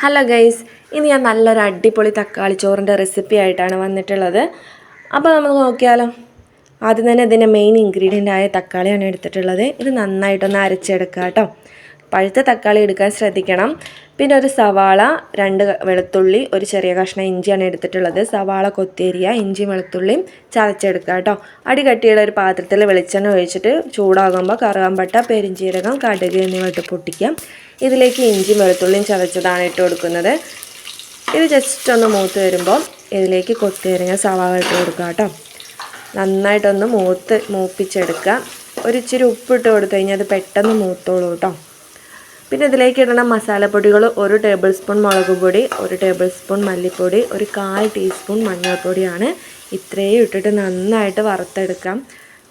Hello guys ഇന്ന് ഞാൻ നല്ലൊരു അടിപൊളി തക്കാളി ചോറിന്റെ റെസിപ്പി ആയിട്ടാണ് വന്നിട്ടുള്ളത്. അപ്പോൾ നമുക്ക് നോക്കിയാലോ. ആദ്യം തന്നെ ഇതിന്റെ മെയിൻ ഇൻഗ്രീഡിയന്റ് ആയ തക്കാളിയാണ് എടുത്തിട്ടുള്ളത്. ഇത് നന്നായിട്ടൊന്ന് അരച്ചെടുക്കുക കേട്ടോ. പഴുത്ത തക്കാളി എടുക്കാൻ ശ്രദ്ധിക്കണം. പിന്നെ ഒരു സവാള രണ്ട് വെളുത്തുള്ളി ഒരു ചെറിയ കഷ്ണം ഇഞ്ചിയാണ് എടുത്തിട്ടുള്ളത്. സവാള കൊത്തിയരിയ ഇഞ്ചി വെളുത്തുള്ളിയും ചതച്ചെടുക്കുക കേട്ടോ. അടി കട്ടിയുള്ള ഒരു പാത്രത്തിൽ വെളിച്ചെണ്ണ ഒഴിച്ചിട്ട് ചൂടാകുമ്പോൾ കറുവാമ്പട്ട പെരിഞ്ചീരകം കടുക് എന്നിവ ഇട്ട് പൊട്ടിക്കാം. ഇതിലേക്ക് ഇഞ്ചി വെളുത്തുള്ളിയും ചതച്ചതാണ് ഇട്ട് കൊടുക്കുന്നത്. ഇത് ജസ്റ്റ് ഒന്ന് മൂത്ത് വരുമ്പോൾ ഇതിലേക്ക് കൊത്തിയരിഞ്ഞ സവാള ഇട്ട് കൊടുക്കുക കേട്ടോ. നന്നായിട്ടൊന്ന് മൂത്ത് മൂപ്പിച്ചെടുക്കുക. ഒരു ഇച്ചിരി ഉപ്പിട്ട് കൊടുത്തു കഴിഞ്ഞാൽ അത് പെട്ടെന്ന് മൂത്തോളൂ കേട്ടോ. പിന്നെ ഇതിലേക്ക് ഇടണ മസാലപ്പൊടികൾ ഒരു ടേബിൾ സ്പൂൺ മുളക് പൊടി ഒരു ടേബിൾ സ്പൂൺ മല്ലിപ്പൊടി ഒരു കാൽ ടീസ്പൂൺ മഞ്ഞൾപ്പൊടിയാണ്. ഇത്രയും ഇട്ടിട്ട് നന്നായിട്ട് വറുത്തെടുക്കാം.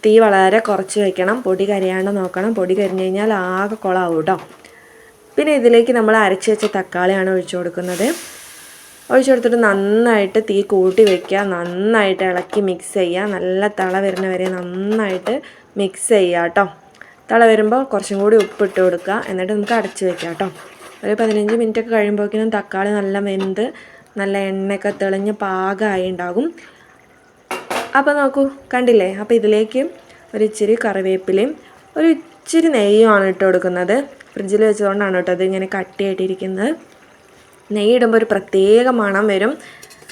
തീ വളരെ കുറച്ച് വെക്കണം. പൊടി കരിയാണ്ട് നോക്കണം. പൊടി കരിഞ്ഞു കഴിഞ്ഞാൽ ആകെ കുളമാവും കേട്ടോ പിന്നെ ഇതിലേക്ക് നമ്മൾ അരച്ച് വെച്ച തക്കാളിയാണ് ഒഴിച്ചു കൊടുക്കുന്നത്. ഒഴിച്ചു കൊടുത്തിട്ട് നന്നായിട്ട് തീ കൂട്ടി വെക്കുക. നന്നായിട്ട് ഇളക്കി മിക്സ് ചെയ്യുക. നല്ല തള വരുന്ന വരെ നന്നായിട്ട് മിക്സ് ചെയ്യുക കേട്ടോ തള വരുമ്പോൾ കുറച്ചും കൂടി ഉപ്പിട്ട് കൊടുക്കുക. എന്നിട്ട് നമുക്ക് അടച്ച് വെക്കാം കേട്ടോ. ഒരു പതിനഞ്ച് മിനിറ്റ് ഒക്കെ കഴിയുമ്പോഴേക്കും തക്കാളി നല്ല വെന്ത് നല്ല എണ്ണയൊക്കെ തെളിഞ്ഞ് പാകമായി ഉണ്ടാകും. അപ്പോൾ നോക്കൂ കണ്ടില്ലേ? അപ്പോൾ ഇതിലേക്ക് ഒരു ഇച്ചിരി കറിവേപ്പിലയും ഒരു ഇച്ചിരി നെയ്യുമാണ് ഇട്ട് കൊടുക്കുന്നത്. ഫ്രിഡ്ജിൽ വെച്ചതുകൊണ്ടാണ് കേട്ടോ അത് ഇങ്ങനെ കട്ടിയായിട്ടിരിക്കുന്നത്. നെയ്യ് ഇടുമ്പോൾ ഒരു പ്രത്യേക മണം വരും.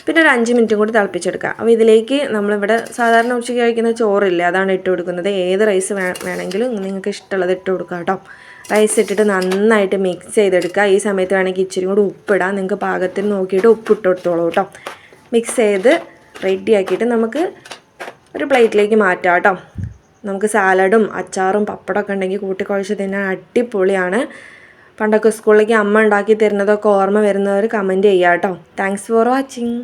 പിന്നെ ഒരു അഞ്ച് മിനിറ്റും കൂടി തിളപ്പിച്ചെടുക്കുക. അപ്പോൾ ഇതിലേക്ക് നമ്മളിവിടെ സാധാരണ ഉച്ചയ്ക്ക് കഴിക്കുന്ന ചോറില്ല അതാണ് ഇട്ട് കൊടുക്കുന്നത്. ഏത് റൈസ് വേണമെങ്കിലും നിങ്ങൾക്ക് ഇഷ്ടമുള്ളത് ഇട്ട് കൊടുക്കുക കേട്ടോ. റൈസ് ഇട്ടിട്ട് നന്നായിട്ട് മിക്സ് ചെയ്തെടുക്കുക. ഈ സമയത്ത് വേണമെങ്കിൽ ഇച്ചിരി കൂടി ഉപ്പിടാം. നിങ്ങൾക്ക് പാകത്തിന് നോക്കിയിട്ട് ഉപ്പിട്ട് കൊടുത്തോളൂ കേട്ടോ. മിക്സ് ചെയ്ത് റെഡിയാക്കിയിട്ട് നമുക്ക് ഒരു പ്ലേറ്റിലേക്ക് മാറ്റാം കേട്ടോ. നമുക്ക് സാലഡും അച്ചാറും പപ്പടമൊക്കെ ഉണ്ടെങ്കിൽ കൂട്ടിക്കുഴച്ച് തിന്നാൻ അടിപൊളിയാണ്. പണ്ടൊക്കെ സ്കൂളിലേക്ക് അമ്മ ഉണ്ടാക്കി തരുന്നതൊക്കെ ഓർമ്മ വരുന്നവർ കമന്റ് ചെയ്യാം കേട്ടോ. Thanks for watching